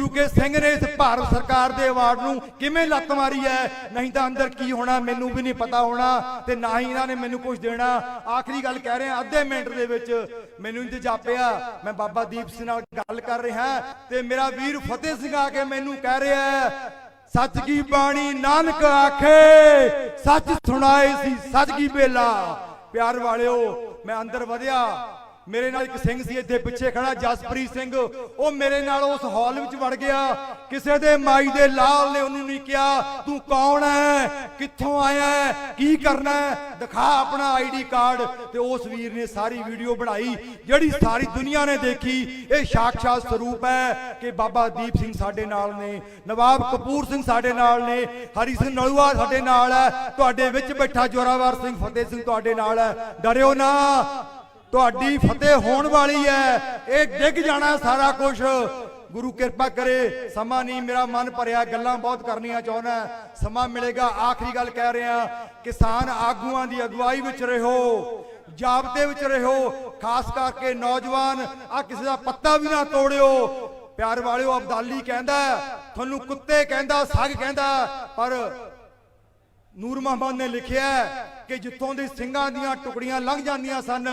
ਗੁਰੂ ਸਿੰਘ ਨੇ ਇਸ ਭਾਰਤ ਸਰਕਾਰ ਦੇ ਅਵਾਰਡ ਨੂੰ ਕਿਵੇਂ ਲੱਤ ਮਾਰੀ ਹੈ ਨਹੀਂ ਤਾਂ ਅੰਦਰ ਕੀ ਹੋਣਾ, ਮੈਨੂੰ ਵੀ ਨਹੀਂ ਪਤਾ ਹੋਣਾ ਤੇ ਨਾ ਹੀ ਇਹਨਾਂ ਨੇ ਮੈਨੂੰ ਕੁਝ ਦੇਣਾ। ਆਖਰੀ ਗੱਲ ਕਹਿ ਰਿਹਾ, ਅੱਧੇ ਮਿੰਟ ਦੇ ਵਿੱਚ ਮੈਨੂੰ ਇੰਜ ਜਾਪਿਆ, ਮੈਂ ਬਾਬਾ ਦੀਪ ਸਿੰਘ ਨਾਲ ਗੱਲ ਕਰ ਰਿਹਾ ਤੇ ਮੇਰਾ ਵੀਰ ਫਤਿਹ ਸਿੰਘ ਆ ਕੇ ਮੈਨੂੰ ਕਹਿ ਰਿਹਾ, ਸੱਚ ਕੀ ਬਾਣੀ, ਨਾਨਕ ਆਖੇ, ਸੱਚ ਸੁਣਾਏ ਸੀ, ਸੱਚ ਕੀ ਬੇਲਾ। ਪਿਆਰ ਵਾਲਿਓ, ਮੈਂ ਅੰਦਰ ਵਧਿਆ। ਮੇਰੇ ਨਾਲ ਇੱਕ ਸਿੰਘ ਸੀ, ਇੱਥੇ ਪਿੱਛੇ ਖੜਾ ਜਸਪ੍ਰੀਤ ਸਿੰਘ। ਉਹ ਮੇਰੇ ਨਾਲ ਉਸ ਹਾਲ ਵਿੱਚ ਵੜ ਗਿਆ। ਕਿਸੇ ਦੇ ਮਾਈ ਦੇ ਲਾਲ ਨੇ ਉਹਨੂੰ ਨਹੀਂ ਕਿਹਾ, ਤੂੰ ਕੌਣ ਹੈ ਕਿੱਥੋਂ ਆਇਆ ਹੈ ਕੀ ਕਰਨਾ ਹੈ ਦਿਖਾ ਆਪਣਾ ਆਈਡੀ ਕਾਰਡ। ਤੇ ਉਸ ਵੀਰ ਨੇ ਸਾਰੀ ਵੀਡੀਓ ਬਣਾਈ, ਜਿਹੜੀ ਸਾਰੀ ਦੁਨੀਆ ਨੇ ਦੇਖੀ। ਇਹ ਸਾਖਸ਼ਾਤ ਸਰੂਪ ਹੈ ਕਿ ਬਾਬਾ ਦੀਪ ਸਿੰਘ ਸਾਡੇ ਨਾਲ ਨੇ, ਨਵਾਬ ਕਪੂਰ ਸਿੰਘ ਸਾਡੇ ਨਾਲ ਨੇ ਹਰੀ ਸਿੰਘ ਨਲੂਆ ਸਾਡੇ ਨਾਲ ਹੈ ਤੁਹਾਡੇ ਵਿੱਚ ਬੈਠਾ ਜੋਰਾਵਰ ਸਿੰਘ ਫਤਿਹ ਸਿੰਘ ਤੁਹਾਡੇ ਨਾਲ ਹੈ ਡਰਿਓ ਨਾ। ਤੁਹਾਡੀ ਫਤਿਹ ਹੋਣ ਵਾਲੀ ਹੈ। ਇਹ ਡਿੱਗ ਜਾਣਾ ਸਾਰਾ ਕੁਝ ਗੁਰੂ ਕਿਰਪਾ ਕਰੇ। ਸਮਾਂ ਨਹੀਂ ਮੇਰਾ ਮਨ ਭਰਿਆ। ਗੱਲਾਂ ਬਹੁਤ ਕਰਨੀਆਂ ਚਾਹੁੰਦਾ ਸਮਾਂ ਮਿਲੇਗਾ। ਆਖਰੀ ਗੱਲ ਕਹਿ ਰਿਹਾ ਕਿਸਾਨ ਆਗੂਆਂ ਦੀ ਅਗਵਾਈ ਵਿੱਚ ਰਹੋ। ਜਾਬਤੇ ਵਿੱਚ ਰਹੋ। ਖਾਸ ਕਰਕੇ ਨੌਜਵਾਨ ਆ ਕਿਸੇ ਦਾ ਪੱਤਾ ਵੀ ਨਾ ਤੋੜਿਓ। ਪਿਆਰ ਵਾਲਿਓ ਅਬਦਾਲੀ ਕਹਿੰਦਾ ਤੁਹਾਨੂੰ ਕੁੱਤੇ ਕਹਿੰਦਾ ਸੱਗ ਕਹਿੰਦਾ ਪਰ ਨੂਰ ਮੁਹੰਮਦ ਨੇ ਲਿਖਿਆ ਕਿ ਜਿੱਥੋਂ ਦੀ ਸਿੰਘਾਂ ਦੀਆਂ ਟੁਕੜੀਆਂ ਲੰਘ ਜਾਂਦੀਆਂ ਸਨ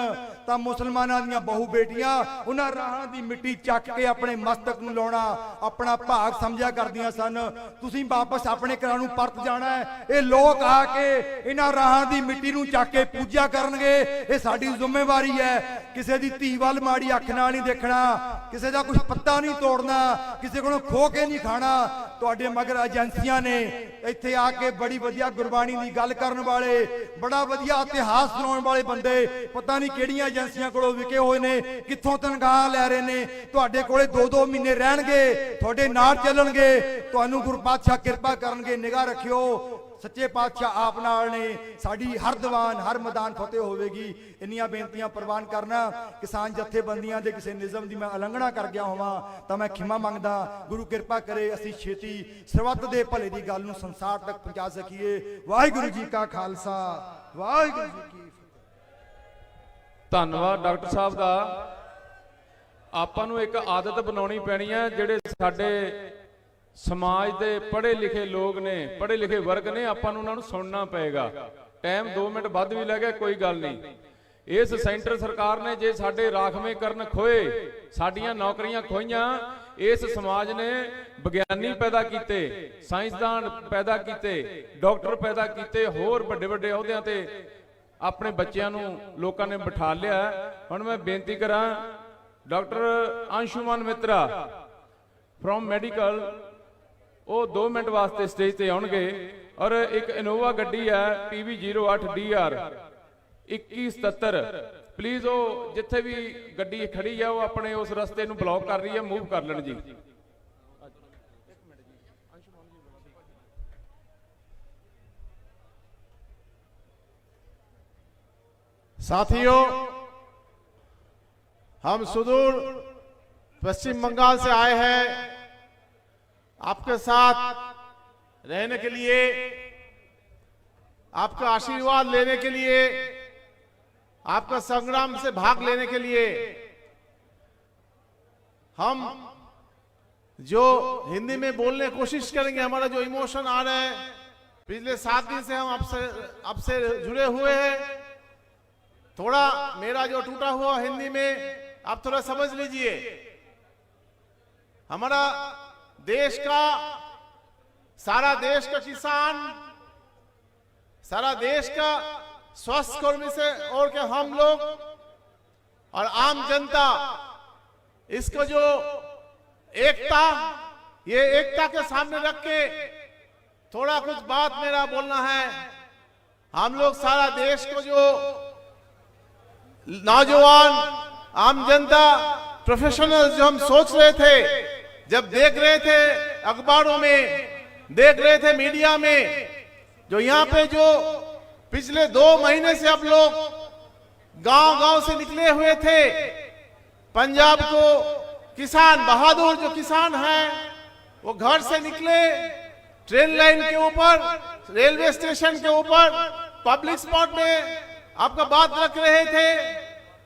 ਤਾਂ ਮੁਸਲਮਾਨਾਂ ਦੀਆਂ ਬਹੂ ਬੇਟੀਆਂ ਉਹਨਾਂ ਰਾਹਾਂ ਦੀ ਮਿੱਟੀ ਚੱਕ ਕੇ ਆਪਣੇ ਮਸਤਕ ਨੂੰ ਲਾਉਣਾ, ਆਪਣਾ ਭਾਗ ਸਮਝਿਆ ਕਰਦੀਆਂ ਸਨ। ਤੁਸੀਂ ਵਾਪਸ ਆਪਣੇ ਘਰਾਂ ਨੂੰ ਪਰਤ ਜਾਣਾ ਹੈ। ਇਹ ਲੋਕ ਆ ਕੇ ਇਹਨਾਂ ਰਾਹਾਂ ਦੀ ਮਿੱਟੀ ਨੂੰ ਚੱਕ ਕੇ ਪੂਜਾ ਕਰਨਗੇ। ਇਹ ਸਾਡੀ ਜ਼ਿੰਮੇਵਾਰੀ ਹੈ। ਕਿਸੇ ਦੀ ਧੀ ਵੱਲ ਮਾੜੀ ਅੱਖ ਨਾਲ ਨਹੀਂ ਦੇਖਣਾ, ਕਿਸੇ ਦਾ ਕੁਝ ਪੱਤਾ ਨਹੀਂ ਤੋੜਨਾ, ਕਿਸੇ ਕੋਲੋਂ ਖੋ ਕੇ ਨਹੀਂ ਖਾਣਾ ਤੁਹਾਡੇ ਮਗਰ ਏਜੰਸੀਆਂ ਨੇ ਇੱਥੇ ਆ ਕੇ ਬੜੀ ਵਧੀਆ ਗੁਰਬਾਣੀ ਦੀ ਗੱਲ ਕਰਨ ਵਾਲੇ, ਬੜਾ ਵਧੀਆ ਇਤਿਹਾਸ ਸੁਣਾਉਣ ਵਾਲੇ ਬੰਦੇ, ਪਤਾ ਨਹੀਂ ਕਿਹੜੀਆਂ ਏਜੰਸੀਆਂ ਕੋਲੋਂ ਵਿਕੇ ਹੋਏ ਨੇ, ਕਿੱਥੋਂ ਤਨਖਾਹ ਲੈ ਰਹੇ ਨੇ, ਤੁਹਾਡੇ ਕੋਲੇ 2-2 ਮਹੀਨੇ ਰਹਿਣਗੇ, ਤੁਹਾਡੇ ਨਾਲ ਚੱਲਣਗੇ, ਤੁਹਾਨੂੰ ਗੁਰੂ ਪਾਤਸ਼ਾਹ ਕਿਰਪਾ ਕਰਨਗੇ, ਨਿਗਾਹ ਰੱਖਿਓ ਸੱਚੇ ਪਾਤਸ਼ਾਹ ਆਪ ਨਾਲ ਨੇ। ਸਾਡੀ ਹਰ ਦੀਵਾਨ, ਹਰ ਮੈਦਾਨ ਫਤਿਹ ਹੋਵੇਗੀ। ਇੰਨੀਆਂ ਬੇਨਤੀਆਂ ਪ੍ਰਵਾਨ ਕਰਨਾ, ਕਿਸਾਨ ਜਥੇਬੰਦੀਆਂ ਦੇ ਕਿਸੇ ਨਿਯਮ ਦੀ ਮੈਂ ਉਲੰਘਣਾ ਕਰ ਗਿਆ ਹੋਵਾਂ, ਤਾਂ ਮੈਂ ਖਿਮਾ ਮੰਗਦਾ, ਗੁਰੂ ਕਿਰਪਾ ਕਰੇ ਅਸੀਂ ਛੇਤੀ ਸਰਬੱਤ ਦੇ ਭਲੇ ਦੀ ਗੱਲ ਨੂੰ ਸੰਸਾਰ ਤੱਕ ਪਹੁੰਚਾ ਸਕੀਏ। ਵਾਹਿਗੁਰੂ ਜੀ ਕਾ ਖਾਲਸਾ। ਵਾਹਿਗੁਰੂ ਜੀ ਕੀ ਫਤਿਹ। ਧੰਨਵਾਦ ਡਾਕਟਰ ਸਾਹਿਬ ਦਾ। ਆਪਾਂ ਨੂੰ ਇੱਕ ਆਦਤ ਬਣਾਉਣੀ ਪੈਣੀ ਹੈ, ਜਿਹੜੇ ਸਾਡੇ ਸਮਾਜ ਦੇ ਪੜ੍ਹੇ ਲਿਖੇ ਲੋਕ ਨੇ, ਪੜ੍ਹੇ ਲਿਖੇ ਵਰਗ ਨੇ, ਆਪਾਂ ਨੂੰ ਉਹਨਾਂ ਨੂੰ ਸੁਣਨਾ ਪਏਗਾ। ਟਾਈਮ 2 ਮਿੰਟ ਵੱਧ ਵੀ ਲੱਗੇ ਕੋਈ ਗੱਲ ਨਹੀਂ। ਇਸ ਸੈਂਟਰ ਸਰਕਾਰ ਨੇ ਜੇ ਸਾਡੇ ਰਾਖਵੇਂ ਕਰਨ ਖੋਏ, ਸਾਡੀਆਂ ਨੌਕਰੀਆਂ ਖੋਈਆਂ, ਇਸ ਸਮਾਜ ਨੇ ਵਿਗਿਆਨੀ ਪੈਦਾ ਕੀਤੇ, ਸਾਇੰਸਦਾਨ ਪੈਦਾ ਕੀਤੇ, ਡਾਕਟਰ ਪੈਦਾ ਕੀਤੇ, ਹੋਰ ਵੱਡੇ ਵੱਡੇ ਅਹੁਦਿਆਂ ਤੇ ਆਪਣੇ ਬੱਚਿਆਂ ਨੂੰ ਲੋਕਾਂ ਨੇ ਬਿਠਾ ਲਿਆ। ਹੁਣ ਮੈਂ ਬੇਨਤੀ ਕਰਾਂ, ਡਾਕਟਰ ਅੰਸ਼ੁਮਨ ਮਿੱਤਰਾ ਫਰੋਮ ਮੈਡੀਕਲ ਉਹ 2 ਮਿੰਟ ਵਾਸਤੇ ਸਟੇਜ ਤੇ ਆਉਣਗੇ ਔਰ ਇੱਕ ਇਨੋਵਾ ਗੱਡੀ ਹੈ PV08DR 2177 ਪਲੀਜ਼ ਉਹ ਜਿੱਥੇ ਵੀ ਗੱਡੀ ਖੜੀ ਹੈ ਉਹ ਆਪਣੇ ਉਸ ਰਸਤੇ ਨੂੰ ਬਲੌਕ ਕਰ ਰਹੀ ਹੈ ਮੂਵ ਕਰ ਲੈਣ ਜੀ साथियों हम सुदूर पश्चिम बंगाल से आए हैं आपके साथ रहने के लिए, आपका आशीर्वाद लेने के लिए, आपका संग्राम से भाग लेने के लिए, हम जो हिंदी में बोलने कोशिश करेंगे, हमारा जो इमोशन आ रहा है, पिछले सात दिन से हम आपसे आपसे जुड़े हुए हैं। थोड़ा मेरा जो टूटा हुआ हिंदी में, आप थोड़ा समझ लीजिए। हमारा देश का, सारा देश का किसान, सारा देश का स्वास्थ्य कर्मी से और के हम लोग और आम जनता, इसको जो एकता, ये एकता के सामने रख के थोड़ा कुछ बात मेरा बोलना है। हम लोग सारा देश को जो नौजवान, आम जनता प्रोफेशनल जो हम सोच रहे थे जब देख रहे थे अखबारों में, देख रहे थे मीडिया में, जो यहाँ पे जो पिछले दो महीने से अब लोग गाँव गाँव से निकले हुए थे, पंजाब को किसान बहादुर जो किसान हैं, वो घर से निकले, ट्रेन लाइन के ऊपर, रेलवे स्टेशन के ऊपर, पब्लिक स्पॉट में आपका बात रख रहे थे।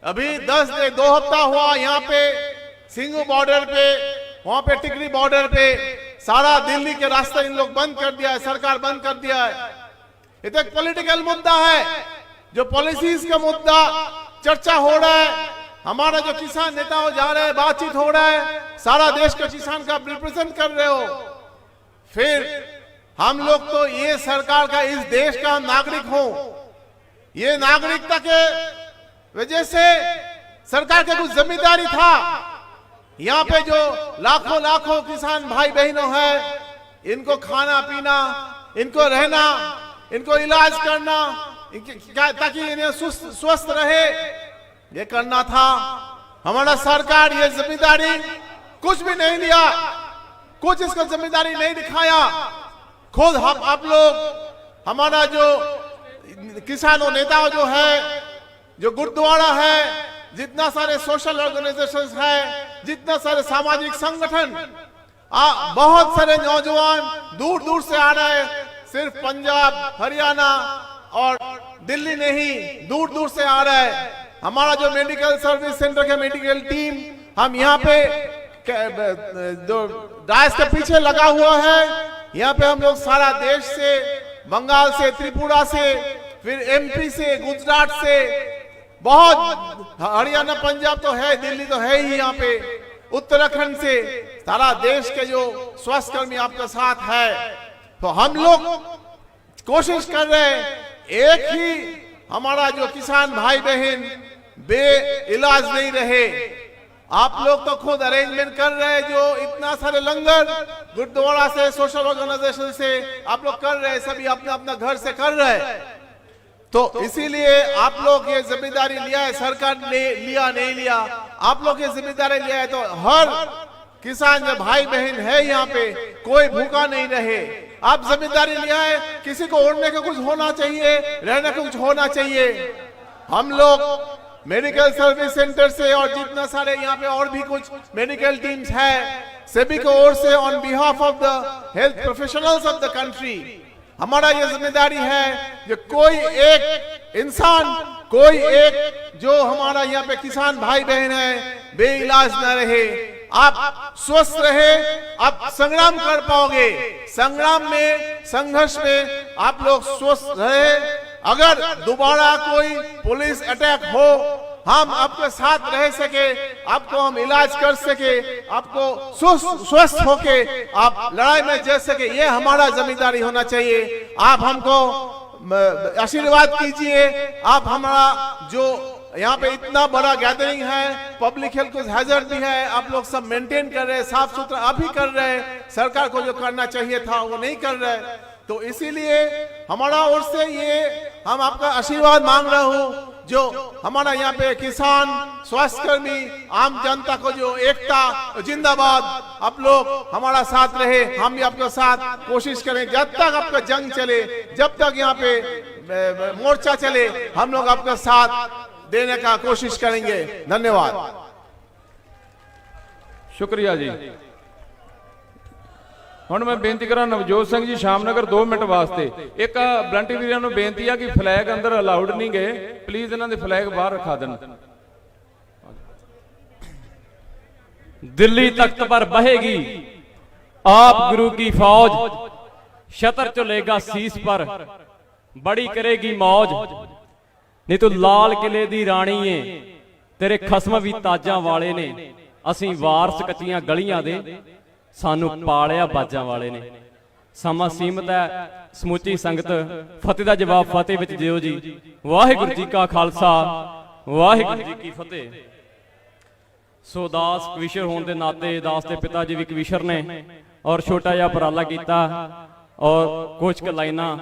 अभी दस दो हफ़्ता हुआ यहाँ पे सिंगू बॉर्डर पे वहाँ पे टिकरी बॉर्डर पे सारा दिल्ली के रास्ते इन लोग बंद कर दिया है, सरकार बंद कर दिया है। ये तो एक पॉलिटिकल मुद्दा है, जो पॉलिसीज़ का मुद्दा चर्चा हो रहा है। हमारा जो किसान नेता हो, जा रहे हैं, बातचीत हो रहा है, सारा देश के किसान का रिप्रेजेंट कर रहे हो। फिर हम लोग तो ये सरकार का, इस देश का नागरिक हो। ये नागरिकता के वजह से सरकार का कुछ ज़िम्मेदारी था। यहाँ पे जो लाखों लाखों किसान भाई बहनों हैं, इनको खाना पीना, इनको रहना, इनको इलाज करना ताकि इन्हें स्वस्थ रहे। ये करना था। हमारा सरकार ये ज़िम्मेदारी कुछ भी नहीं लिया, कुछ इसको ज़िम्मेदारी नहीं दिखाया। खुद हम, आप लोग, हमारा जो किसानों नेता जो है, जो गुरुद्वारा है जितना सारे सोशल ऑर्गेनाइजेशन है जितना सारे सामाजिक संगठन आ, बहुत सारे नौजवान दूर दूर से आ रहे हैं। सिर्फ़ पंजाब हरियाणा और दिल्ली नहीं दूर दूर से आ रहा है। हमारा जो मेडिकल सर्विस सेंटर का मेडिकल टीम हम यहाँ पे जो डायस के पीछे लगा हुआ है यहाँ पे हम लोग सारा देश से बंगाल से त्रिपुरा से फिर एमपी से गुजरात से बहुत हरियाणा, पंजाब तो है, दिल्ली तो है ही यहाँ पे। उत्तराखंड से सारा देश के जो स्वास्थ्य कर्मी आपके साथ है। तो हम लोग कोशिश कर रहे हैं, एक ही हमारा जो किसान भाई बहन बे इलाज नहीं रहे। आप लोग तो खुद अरेंजमेंट कर रहे हैं, जो इतना सारे लंगर गुरुद्वारा से सोशल ऑर्गेनाइजेशन से आप लोग कर रहे हैं, सभी अपना अपना घर से कर रहे हैं। तो इसीलिए आप लोग ये ज़िम्मेदारी लिया है सरकार ने लिया नहीं लिया। आप लोग ये ज़िम्मेदारी लिया है तो हर किसान जो भाई बहन है यहाँ पे कोई भूखा नहीं रहे। आप ज़िम्मेदारी लिया है किसी को ओढ़ने का कुछ होना चाहिए रहने का कुछ होना चाहिए। हम लोग मेडिकल सर्विस सेंटर से और जितना सारे यहाँ पे और भी कुछ मेडिकल टीम्स है सभी को ओर से on behalf of the health professionals of the country हमारा ये ज़िम्मेदारी है कि कोई एक इंसान, कोई एक जो हमारा यहाँ पे किसान भाई बहन है, बेइलाज न रहे। आप स्वस्थ रहे, आप संग्राम कर पाओगे। संग्राम में, संघर्ष में आप लोग स्वस्थ रहे। अगर दोबारा कोई पुलिस अटैक हो हम आपके साथ रह सके, आपको हम इलाज कर सके, आपको स्वस्थ होके आप लड़ाई में जीत सके, ये हमारा ज़िम्मेदारी होना चाहिए। आप हमको आशीर्वाद कीजिए। आप हमारा जो यहाँ पे इतना बड़ा गैदरिंग है पब्लिक हेल्थ हैजर्ड भी है, आप लोग सब मेंटेन कर रहे हैं, साफ़ सुथरा आप ही कर रहे हैं, सरकार को जो करना चाहिए था, वो नहीं कर रहे तो इसीलिए हमारा ओर से ये हम आपका आशीर्वाद मांग रहा हूँ। जो हमारा यहाँ पे किसान स्वास्थ्य कर्मी आम जनता को जो एकता, जिंदाबाद, आप लोग हमारा साथ रहे, हम भी आपके साथ कोशिश करें, जब तक आपका जंग चले, जब तक यहाँ पे मोर्चा चले, हम लोग आपका साथ देने का कोशिश करेंगे। धन्यवाद। शुक्रिया जी। ਹੁਣ ਮੈਂ ਬੇਨਤੀ ਕਰਾਂ ਨਵਜੋਤ ਸਿੰਘ ਜੀ ਸ਼ਾਮਨਗਰ 2 ਮਿੰਟ ਵਾਸਤੇ। ਇੱਕ ਬਲੰਟੀ ਵੀਰਾਂ ਨੂੰ ਬੇਨਤੀ ਆ ਕਿ ਫਲੈਗ ਅੰਦਰ ਅਲਾਉਡ ਨਹੀਂ ਗਏ। ਪਲੀਜ਼ ਇਹਨਾਂ ਦੇ ਫਲੈਗ ਬਾਹਰ ਰੱਖਾ ਦੇਣ। ਦਿੱਲੀ ਤਖਤ ਪਰ ਬਹੇਗੀ। ਆਪ ਗੁਰੂ ਕੀ ਫੌਜ। ਸ਼ਤਰ ਚੁਲੇਗਾ ਸੀਸ ਪਰ। ਬੜੀ ਕਰੇਗੀ ਮੌਜ। ਨਹੀਂ ਤੂੰ ਲਾਲ ਕਿਲੇ ਦੀ ਰਾਣੀ ਏ। ਤੇਰੇ ਖਸਮ ਵੀ ਤਾਜਾਂ ਵਾਲੇ ਨੇ। ਅਸੀਂ ਵਾਰਸ ਕੱਚੀਆਂ ਗਲੀਆਂ ਦੇ। ਸਾਨੂੰ ਪਾਲਿਆ ਬਾਜਾਂ ਵਾਲੇ ਨੇ। ਸਮਾਂ ਸੀਮਤ ਹੈ, ਸਮੁੱਚੀ ਸੰਗਤ, ਫਤਿਹ ਦਾ ਜਵਾਬ ਫਤਿਹ ਵਿੱਚ ਦਿਓ ਜੀ। ਵਾਹਿਗੁਰੂ ਜੀ ਕਾ ਖਾਲਸਾ, ਵਾਹਿਗੁਰੂ ਜੀ ਕੀ ਫਤਿਹ। ਸੋ ਦਾਸ ਕਵੀਸ਼ਰ ਹੋਣ ਦੇ ਨਾਤੇ ਦਾਸ ਦੇ ਪਿਤਾ ਜੀ ਵੀ ਕਵਿਸ਼ਰ ਨੇ ਔਰ ਛੋਟਾ ਜਿਹਾ ਉਪਰਾਲਾ ਕੀਤਾ ਔਰ ਕੁਝ ਕੁ ਲਾਈਨਾਂ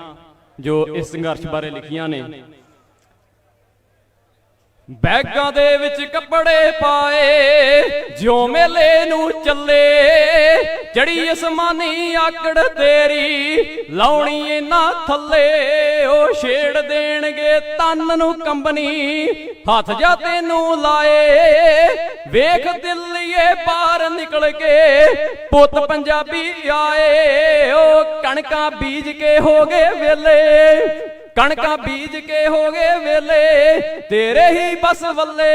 ਜੋ ਇਸ ਸੰਘਰਸ਼ ਬਾਰੇ ਲਿਖੀਆਂ ਨੇ। ਬੈਗਾਂ ਦੇ ਵਿੱਚ ਕੱਪੜੇ ਪਾਏ, ਜਿਉ ਮੇਲੇ ਨੂੰ ਚੱਲੇ। ਜੜੀ ਅਸਮਾਨੀ ਆਕੜ ਤੇਰੀ ਲਾਉਣੀ ਇਹਨਾਂ ਥੱਲੇ, ਉਹ ਛੇੜ ਦੇਣਗੇ ਤਨ ਨੂੰ ਕੰਬਨੀ ਹੱਥ ਜਾ ਤੈਨੂੰ ਲਾਏ, ਵੇਖ ਦਿੱਲੀਏ ਪਾਰ ਨਿਕਲ ਕੇ। ਪੁੱਤ ਪੰਜਾਬੀ ਆਏ, ਉਹ ਕਣਕਾਂ ਬੀਜ ਕੇ ਹੋ ਗਏ ਵੇਲੇ। ਕਣਕਾਂ ਬੀਜ ਕੇ ਹੋ ਗਏ ਵੇਲੇ, ਤੇਰੇ ਹੀ ਬਸ ਵੱਲੇ।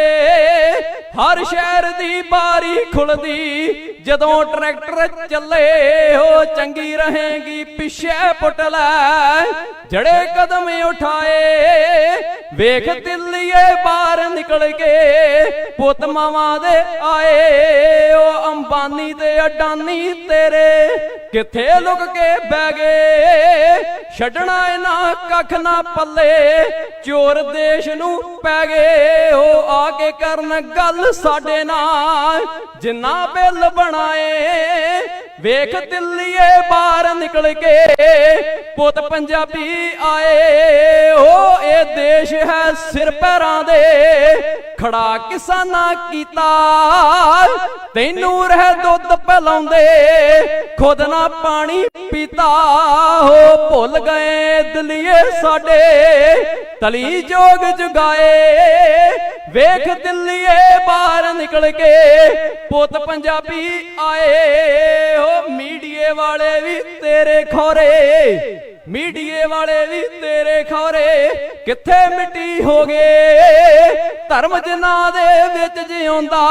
ਹਰ ਸ਼ਹਿਰ ਦੀ ਬਾਰੀ ਖੁੱਲਦੀ ਜਦੋਂ ਟਰੈਕਟਰ ਚੱਲੇ ਹੋ ਚੰਗੀ ਰਹੇਗੀ, ਪਿੱਛੇ ਪੁੱਟ ਲੈ। ਜੜੇ ਕਦਮ ਉਠਾਏ, ਵੇਖ ਦਿੱਲੀਏ ਬਾਹਰ ਨਿਕਲ ਕੇ। ਪੁੱਤ ਮਾਵਾਂ ਦੇ ਆਏ, ਉਹ ਅੰਬਾਨੀ ਤੇ ਅਡਾਨੀ ਤੇਰੇ। ਕਿੱਥੇ ਲੁਕ ਕੇ ਬਹਿ ਗਏ? ਛੱਡਣਾ ਇਹਨਾਂ ਕੱਖ ਨਾ ਪੱਲੇ। ਚੋਰ ਦੇਸ਼ ਨੂੰ ਪੈ ਗਏ, ਉਹ ਆ ਕੇ ਕਰਨ ਗੱਲ ਸਾਡੇ ਨਾਲ। ਜਿੰਨਾ ਬਿੱਲ ਬਣ ਬਣਾਏ ਵੇਖ ਦਿੱਲੀਏ ਬਾਹਰ ਨਿਕਲ ਕੇ ਪੁੱਤ ਪੰਜਾਬੀ ਆਏ। ਉਹ ਇਹ ਦੇਸ਼ ਹੈ ਸਿਰ ਪੈਰਾਂ ਦੇ। ਖੜਾ ਕਿਸਾਨਾਂ ਕੀਤਾ। ਤੈਨੂੰ ਰਹਿ ਦੁੱਧ ਪਿਲਾਉਂਦੇ। ਖੁਦ ਨਾ ਪਾਣੀ ਪੀਤਾ। ਹੋ ਭੁੱਲ ਗਏ ਦਿੱਲੀਏ ਸਾਡੇ। ਤਲੀ ਜੋਗ ਜੁਗਾਏ। ਵੇਖ ਦਿੱਲੀਏ ਬਾਹਰ ਨਿਕਲ ਕੇ ਪੁੱਤ ਪੰਜਾਬੀ ਆਏ ਹੋ ਮੀਡੀਏ ਵਾਲੇ ਵੀ ਤੇਰੇ ਖੋਰੇ। ਮੀਡੀਏ ਵਾਲੇ ਵੀ ਤੇਰੇ ਖੋਰੇ ਕਿੱਥੇ ਮਿੱਟੀ ਹੋ ਗਏ? ਧਰਮ ਜਿਨ੍ਹਾਂ ਦੇ ਵਿੱਚ ਜਿਉਂਦਾ,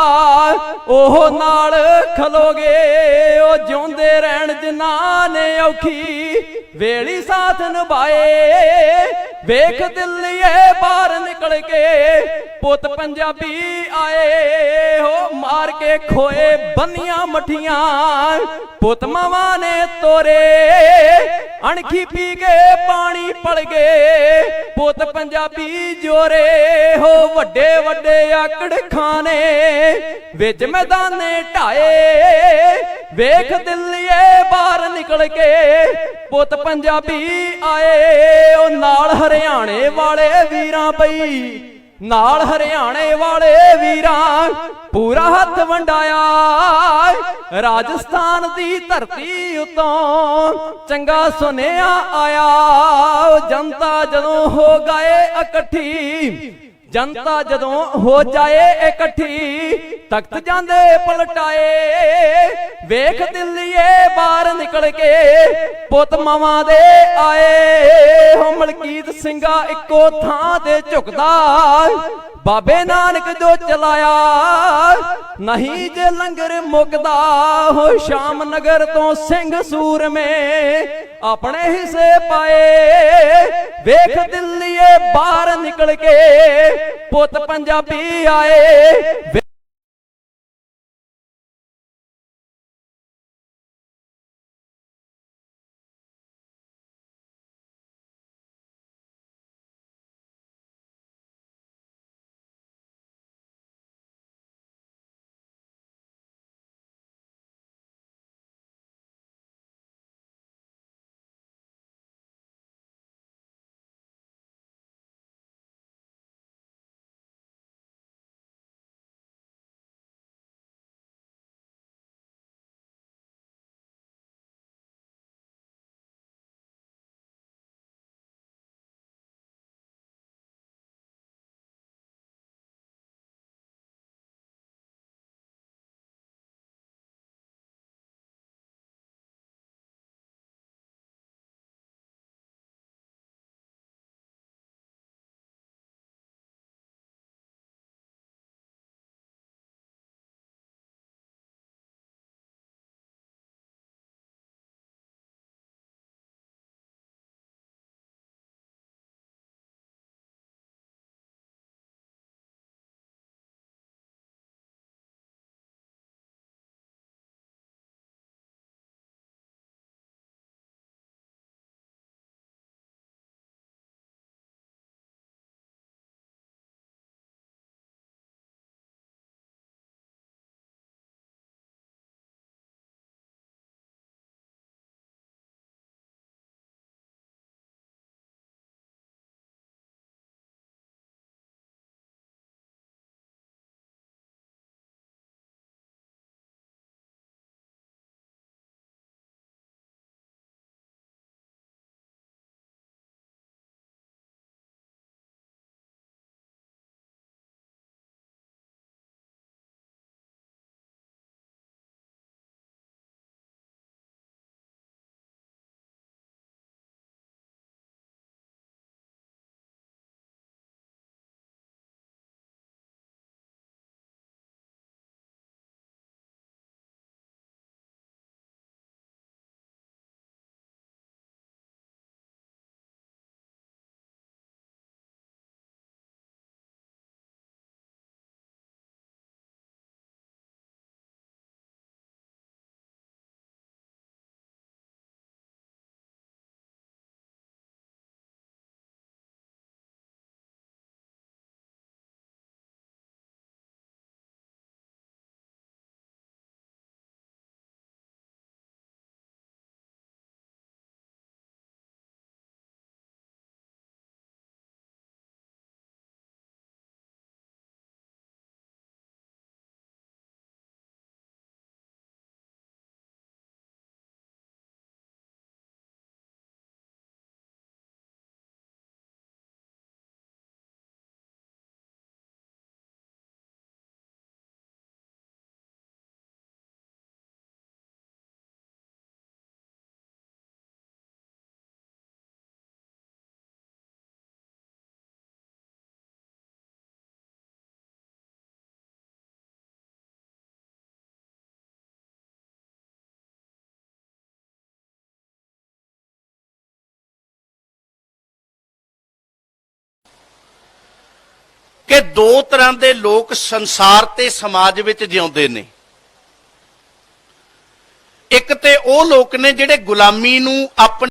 ਉਹ ਨਾਲ ਖਲੋਗੇ। ਉਹ ਜਿਉਂਦੇ ਰਹਿਣ ਜਿਨ੍ਹਾਂ ਨੇ ਔਖੀ। ਵੇਲੀ ਸਾਥ ਨਿਭਾਏ, ਵੇਖ ਦਿੱਲੀਏ ਬਾਹਰ ਨਿਕਲ ਕੇ। ਪੁੱਤ ਪੰਜਾਬੀ ਆਏ ਹੋ ਮਾਰ ਕੇ ਖੋਏ ਬੰਨੀਆਂ ਮਠੀਆਂ। ਪੁੱਤ ਮਾਵਾਂ ਨੇ ਤੋਰੇ ਅਣਖੀ ਪੀ ਕੇ ਪਾਣੀ ਪੜ ਗਏ। ਪੁੱਤ ਪੰਜਾਬੀ ਜੋਰੇ ਹੋ ਵੱਡੇ ਵੱਡੇ ਆਕੜ ਖਾਨੇ। ਵਿੱਚ ਮੈਦਾਨੇ ਢਾਏ। ਵੇਖ ਦਿੱਲੀਏ ਬਾਹਰ ਨਿਕਲ ਕੇ। ਪੁੱਤ ਪੰਜਾਬੀ ਆਏ। ਉਹ ਨਾਲ ਹਰਿਆਣੇ ਵਾਲੇ ਵੀਰਾਂ ਪਈ ਨਾਲ ਹਰਿਆਣੇ ਵਾਲੇ ਵੀਰਾਂ ਪੂਰਾ ਹੱਥ ਵੰਡਾਇਆ ਰਾਜਸਥਾਨ ਦੀ ਧਰਤੀ ਉਤੋਂ ਚੰਗਾ ਸੁਨੇਹਾ ਆਇਆ। ਜਨਤਾ ਜਦੋਂ ਹੋ ਗਏ ਇਕੱਠੀ ਜਨਤਾ ਜਦੋਂ ਹੋ ਜਾਏ ਇਕੱਠੀ, ਤਖਤ ਜਾਂਦੇ ਪਲਟਾਏ। ਵੇਖ ਦਿੱਲੀਏ ਬਾਹਰ ਨਿਕਲ ਕੇ, ਪੁੱਤ ਮਾਵਾਂ ਦੇ ਆਏ। ਹੋ ਮਲਕੀਤ ਸਿੰਘਾ ਇੱਕੋ ਥਾਂ ਤੇ ਝੁਕਦਾ। ਬਾਬੇ ਨਾਨਕ ਜੋ ਚਲਾਇਆ, ਨਹੀਂ ਜੇ ਲੰਗਰ ਮੁਕਦਾ, ਹੋ ਸ਼ਾਮ ਨਗਰ ਤੋਂ ਸਿੰਘ ਸੂਰਮੇ ਆਪਣੇ ਹਿੱਸੇ ਪਾਏ। ਵੇਖ ਦਿੱਲੀਏ ਬਾਹਰ ਨਿਕਲ ਕੇ ਪੁੱਤ ਪੰਜਾਬੀ ਆਏ। ਕਿ ਦੋ ਤਰ੍ਹਾਂ ਦੇ ਲੋਕ ਸੰਸਾਰ ਤੇ ਸਮਾਜ ਵਿੱਚ ਜਿਉਂਦੇ ਨੇ। ਇੱਕ ਤੇ ਉਹ ਲੋਕ ਨੇ ਜਿਹੜੇ ਗੁਲਾਮੀ ਨੂੰ ਆਪਣੇ